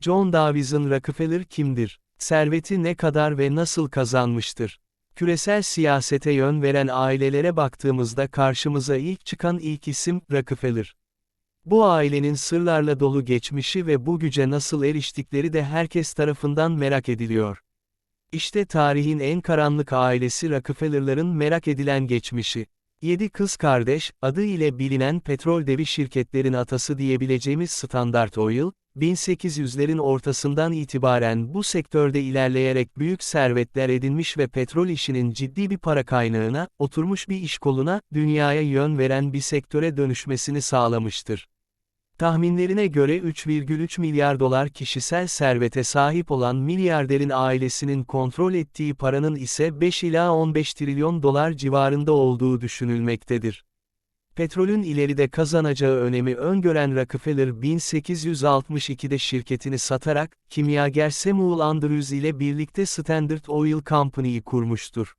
John Davison Rockefeller kimdir? Serveti ne kadar ve nasıl kazanmıştır? Küresel siyasete yön veren ailelere baktığımızda karşımıza ilk çıkan ilk isim, Rockefeller. Bu ailenin sırlarla dolu geçmişi ve bu güce nasıl eriştikleri de herkes tarafından merak ediliyor. İşte tarihin en karanlık ailesi Rockefeller'ların merak edilen geçmişi. Yedi kız kardeş, adı ile bilinen petrol devi şirketlerin atası diyebileceğimiz Standard Oil, 1800'lerin ortasından itibaren bu sektörde ilerleyerek büyük servetler edinmiş ve petrol işinin ciddi bir para kaynağına, oturmuş bir iş koluna, dünyaya yön veren bir sektöre dönüşmesini sağlamıştır. Tahminlerine göre 3,3 milyar dolar kişisel servete sahip olan milyarderin ailesinin kontrol ettiği paranın ise 5 ila 15 trilyon dolar civarında olduğu düşünülmektedir. Petrolün ileride kazanacağı önemi öngören Rockefeller 1862'de şirketini satarak, kimyager Samuel Andrews ile birlikte Standard Oil Company'yi kurmuştur.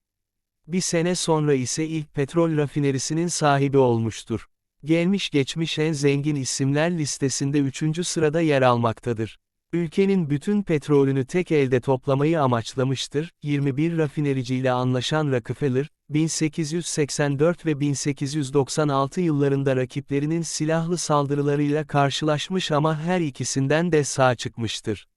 Bir sene sonra ise ilk petrol rafinerisinin sahibi olmuştur. Gelmiş geçmiş en zengin isimler listesinde 3. sırada yer almaktadır. Ülkenin bütün petrolünü tek elde toplamayı amaçlamıştır. 21 rafinericiyle anlaşan Rockefeller, 1884 ve 1896 yıllarında rakiplerinin silahlı saldırılarıyla karşılaşmış ama her ikisinden de sağ çıkmıştır.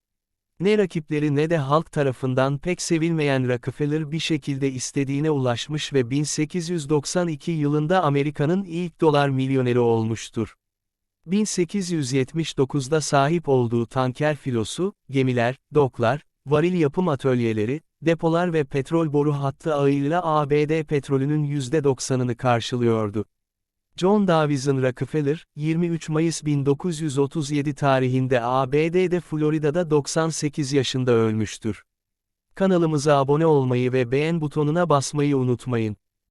Ne rakipleri ne de halk tarafından pek sevilmeyen Rockefeller bir şekilde istediğine ulaşmış ve 1892 yılında Amerika'nın ilk dolar milyoneri olmuştur. 1879'da sahip olduğu tanker filosu, gemiler, doklar, varil yapım atölyeleri, depolar ve petrol boru hattı ağıyla ABD petrolünün %90'ını karşılıyordu. John Davison Rockefeller, 23 Mayıs 1937 tarihinde ABD'de Florida'da 98 yaşında ölmüştür. Kanalımıza abone olmayı ve beğen butonuna basmayı unutmayın.